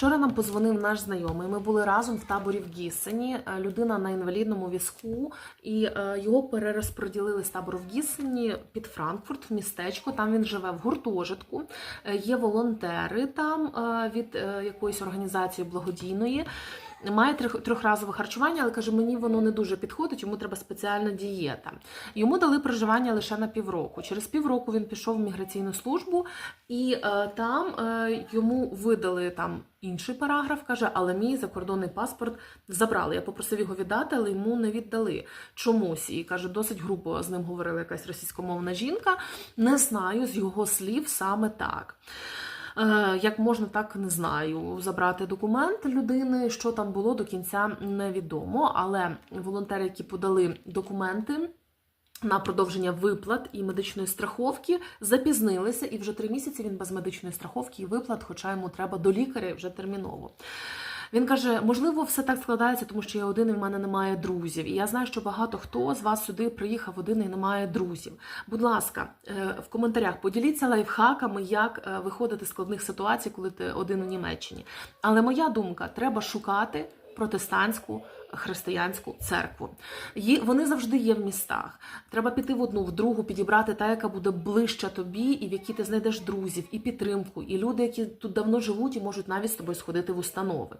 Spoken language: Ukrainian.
Вчора нам позвонив наш знайомий. Ми були разом в таборі в Гіссені. Е, Людина на інвалідному візку, і е, його перерозподілили з табору в Гіссені під Франкфурт, в містечко. Там він живе в гуртожитку. Е, Є волонтери там від якоїсь організації благодійної. Має трьох- трьохразове харчування, але каже, мені воно не дуже підходить, йому треба спеціальна дієта. Йому дали проживання лише на півроку. Через півроку він пішов в міграційну службу, і е, там е, йому видали там інший параграф, каже, але мій закордонний паспорт забрали. Я попросив його віддати, але йому не віддали чомусь. І каже, досить грубо з ним говорила якась російськомовна жінка. Не знаю з його слів саме так. Як можна так не знаю забрати документ людини, що там було до кінця невідомо. Але волонтери, які подали документи на продовження виплат і медичної страховки, запізнилися, і вже три місяці він без медичної страховки і виплат, хоча йому треба до лікаря вже терміново. Він каже: можливо, все так складається, тому що я один і в мене немає друзів. І я знаю, що багато хто з вас сюди приїхав один і не має друзів. Будь ласка, е, в коментарях поділіться лайфхаками, як е, виходити з складних ситуацій, коли ти один у Німеччині. Але моя думка: треба шукати протестантську. Християнську церкву. Є, вони завжди є в містах. Треба піти в одну, в другу, підібрати та, яка буде ближча тобі, і в якій ти знайдеш друзів, і підтримку, і люди, які тут давно живуть і можуть навіть з тобою сходити в установи.